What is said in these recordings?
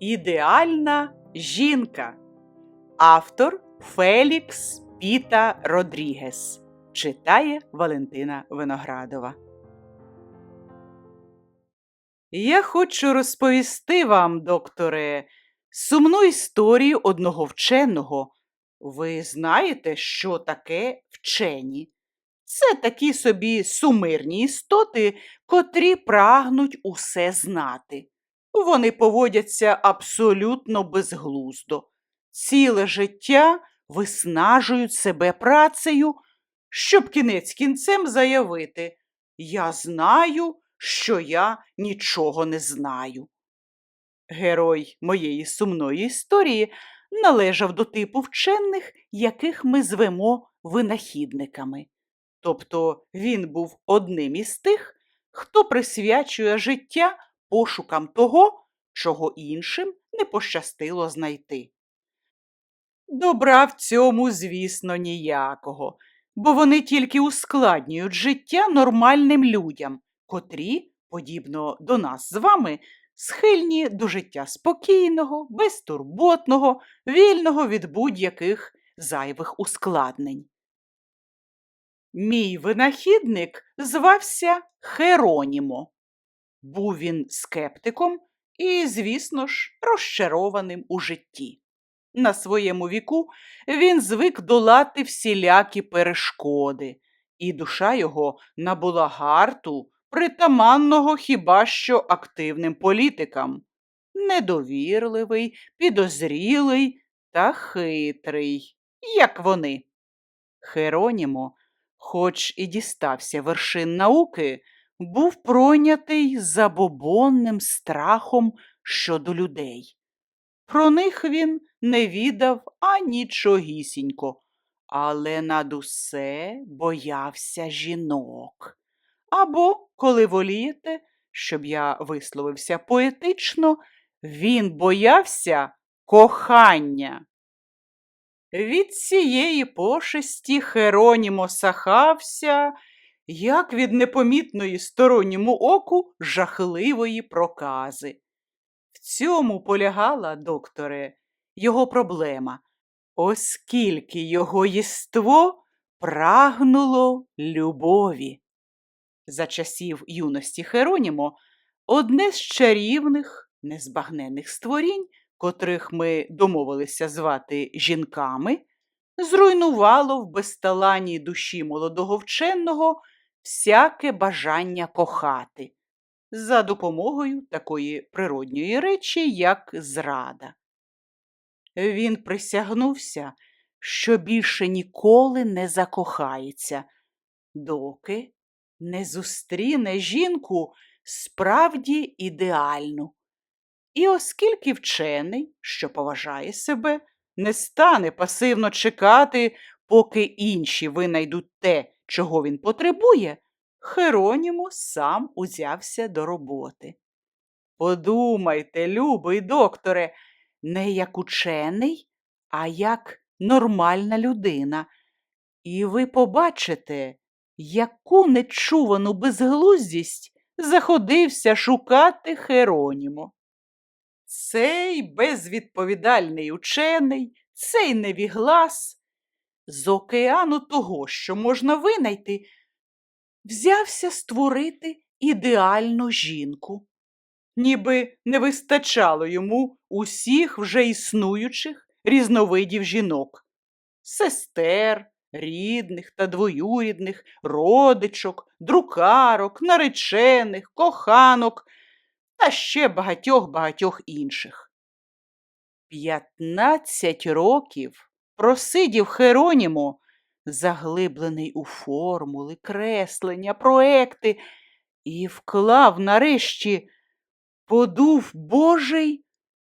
Ідеальна жінка. Автор Фелікс Піта Родрігес. Читає Валентина Виноградова. Я хочу розповісти вам, докторе, сумну історію одного вченого. Ви знаєте, що таке вчені? Це такі собі сумирні істоти, котрі прагнуть усе знати. Вони поводяться абсолютно безглуздо. Ціле життя виснажують себе працею, щоб кінець кінцем заявити Я знаю, що я нічого не знаю. Герой моєї сумної історії належав до типу вчених, яких ми звемо винахідниками. Тобто він був одним із тих, хто присвячує життя пошукам того, чого іншим не пощастило знайти. Добра в цьому, звісно, ніякого, бо вони тільки ускладнюють життя нормальним людям, котрі, подібно до нас з вами, схильні до життя спокійного, безтурботного, вільного від будь-яких зайвих ускладнень. Мій винахідник звався Херонімо. Був він скептиком і, звісно ж, розчарованим у житті. На своєму віку він звик долати всілякі перешкоди, і душа його набула гарту, притаманного хіба що активним політикам. Недовірливий, підозрілий та хитрий, як вони. Херонімо, хоч і дістався вершин науки, був пройнятий забобонним страхом щодо людей. Про них він не відав анічогісінько, але над усе боявся жінок. Або, коли волієте, щоб я висловився поетично, він боявся кохання. Від цієї пошесті Херонімо сахався, як від непомітної сторонньому оку жахливої прокази. В цьому полягала, докторе, його проблема, оскільки його єство прагнуло любові. За часів юності Херонімо одне з чарівних, незбагнених створінь, котрих ми домовилися звати жінками, зруйнувало в безталанній душі молодого вченого всяке бажання кохати за допомогою такої природньої речі, як зрада. Він присягнувся, що більше ніколи не закохається, доки не зустріне жінку справді ідеальну. І оскільки вчений, що поважає себе, не стане пасивно чекати, поки інші винайдуть те, чого він потребує, Херонімо сам узявся до роботи. Подумайте, любий докторе, не як учений, а як нормальна людина. І ви побачите, яку нечувану безглуздість заходився шукати Херонімо. Цей безвідповідальний учений, цей невіглас, з океану того, що можна винайти, взявся створити ідеальну жінку. Ніби не вистачало йому усіх вже існуючих різновидів жінок, сестер, рідних та двоюрідних, родичок, друкарок, наречених, коханок та ще багатьох-багатьох інших. П'ятнадцять років просидів Херонімо, заглиблений у формули, креслення, проекти, і вклав нарешті подув Божий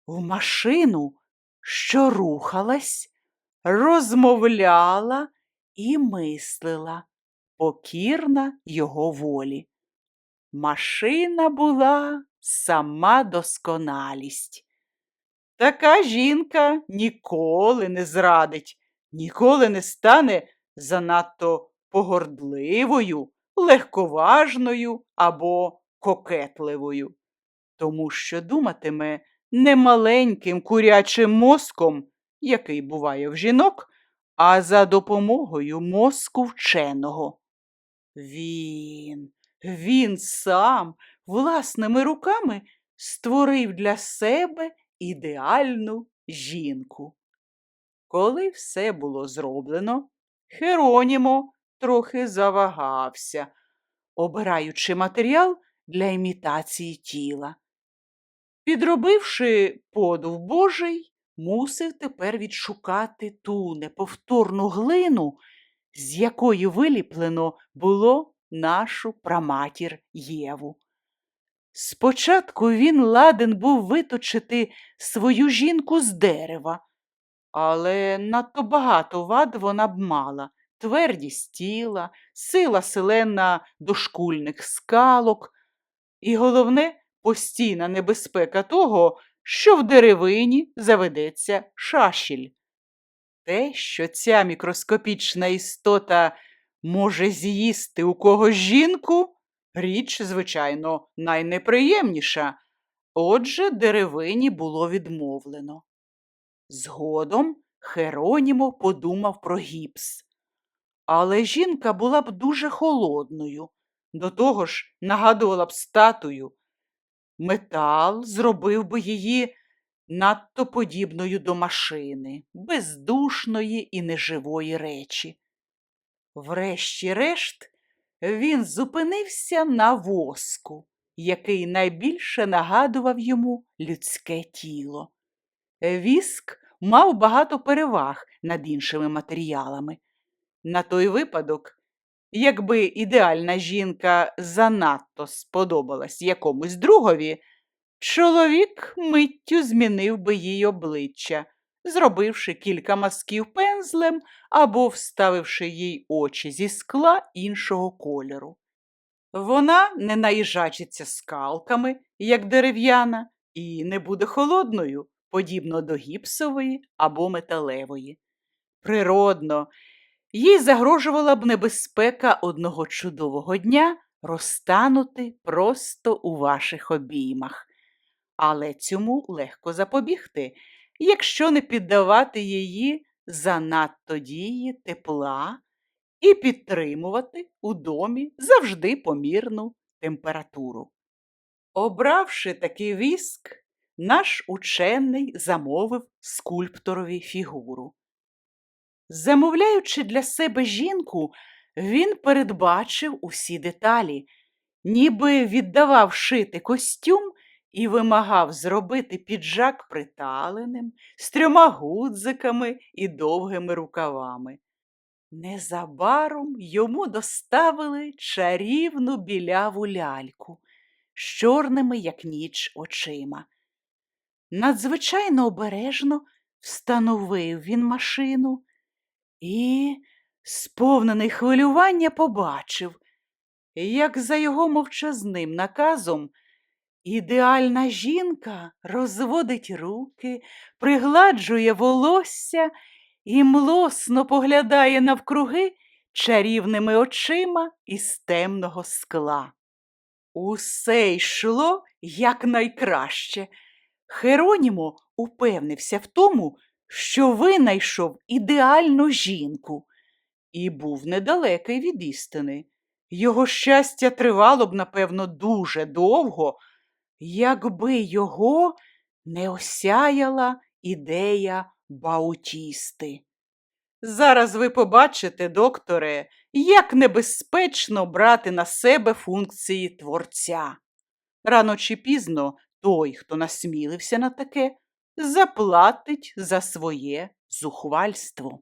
в машину, що рухалась, розмовляла і мислила, покірна його волі. Машина була сама досконалість. Така жінка ніколи не зрадить, ніколи не стане занадто погордливою, легковажною або кокетливою, тому що думатиме не маленьким курячим мозком, який буває в жінок, а за допомогою мозку вченого. Він, він сам власними руками створив для себе ідеальну жінку. Коли все було зроблено, Херонімо трохи завагався, обираючи матеріал для імітації тіла. Підробивши подув Божий, мусив тепер відшукати ту неповторну глину, з якої виліплено було нашу праматір Єву. Спочатку він ладен був виточити свою жінку з дерева, але надто багато вад вона б мала твердість тіла, сила селена дошкульних скалок і, головне, постійна небезпека того, що в деревині заведеться шашіль. Те, що ця мікроскопічна істота може з'їсти у когось жінку, річ, звичайно, найнеприємніша. Отже, деревині було відмовлено. Згодом Херонімо подумав про гіпс. Але жінка була б дуже холодною, до того ж нагадувала б статую. Метал зробив би її надто подібною до машини, бездушної і неживої речі. Врешті-решт, він зупинився на воску, який найбільше нагадував йому людське тіло. Віск мав багато переваг над іншими матеріалами. На той випадок, якби ідеальна жінка занадто сподобалась якомусь другові, чоловік миттю змінив би їй обличчя, зробивши кілька мазків пензлем або вставивши їй очі зі скла іншого кольору. Вона не наїжачиться скалками, як дерев'яна, і не буде холодною, подібно до гіпсової або металевої. Природно, їй загрожувала б небезпека одного чудового дня розтанути просто у ваших обіймах. Але цьому легко запобігти, якщо не піддавати її занадто дії тепла і підтримувати у домі завжди помірну температуру. Обравши такий віск, наш учений замовив скульпторові фігуру. Замовляючи для себе жінку, він передбачив усі деталі, ніби віддавав шити костюм і вимагав зробити піджак приталеним, з трьома гудзиками і довгими рукавами. Незабаром йому доставили чарівну біляву ляльку з чорними, як ніч, очима. Надзвичайно обережно встановив він машину і, сповнений хвилювання, побачив, як за його мовчазним наказом ідеальна жінка розводить руки, пригладжує волосся і млосно поглядає навкруги чарівними очима із темного скла. Усе йшло якнайкраще. Херонімо упевнився в тому, що винайшов ідеальну жінку, і був недалекий від істини. Його щастя тривало б, напевно, дуже довго, якби його не осяяла ідея Баутісти. Зараз ви побачите, докторе, як небезпечно брати на себе функції творця. Рано чи пізно той, хто насмілився на таке, заплатить за своє зухвальство.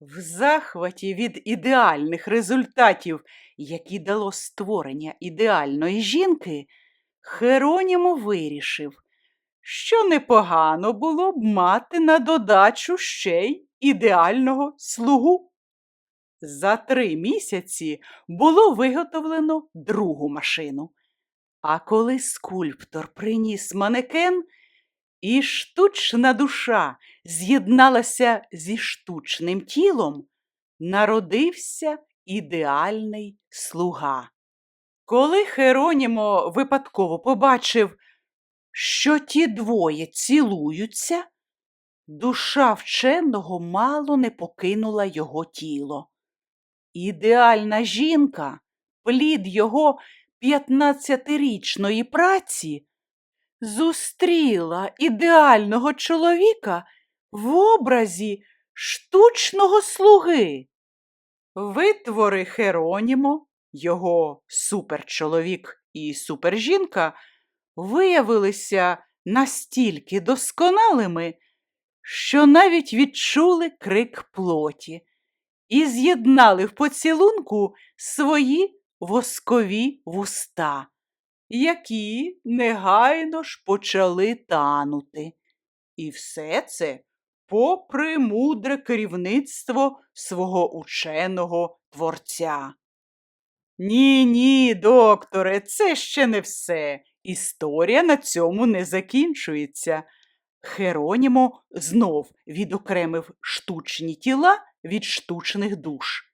В захваті від ідеальних результатів, які дало створення ідеальної жінки, Херонімо вирішив, що непогано було б мати на додачу ще й ідеального слугу. За три місяці було виготовлено другу машину. А коли скульптор приніс манекен, і штучна душа з'єдналася зі штучним тілом, народився ідеальний слуга. Коли Херонімо випадково побачив, що ті двоє цілуються, душа вченого мало не покинула його тіло. Ідеальна жінка, плід його п'ятнадцятирічної праці, зустріла ідеального чоловіка в образі штучного слуги. Витвори Херонімо, його суперчоловік і супержінка, виявилися настільки досконалими, що навіть відчули крик плоті і з'єднали в поцілунку свої воскові вуста, які негайно ж почали танути. І все це попри мудре керівництво свого ученого творця. Ні, ні, докторе, це ще не все. Історія на цьому не закінчується. Херонімо знов відокремив штучні тіла від штучних душ,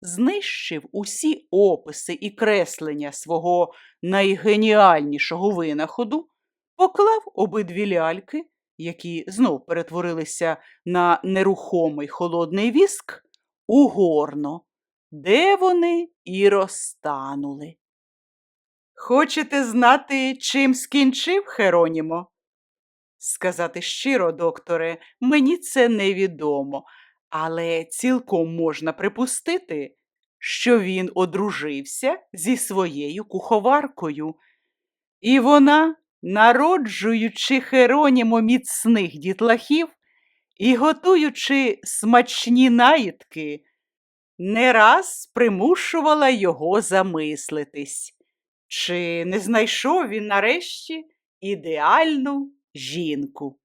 знищив усі описи і креслення свого найгеніальнішого винаходу, поклав обидві ляльки, які знов перетворилися на нерухомий холодний віск, у горно, де вони і розтанули. Хочете знати, чим скінчив Херонімо? Сказати щиро, докторе, мені це невідомо, але цілком можна припустити, що він одружився зі своєю куховаркою, і вона, народжуючи Херонімо міцних дітлахів і готуючи смачні наїдки, не раз примушувала його замислитись, чи не знайшов він нарешті ідеальну жінку.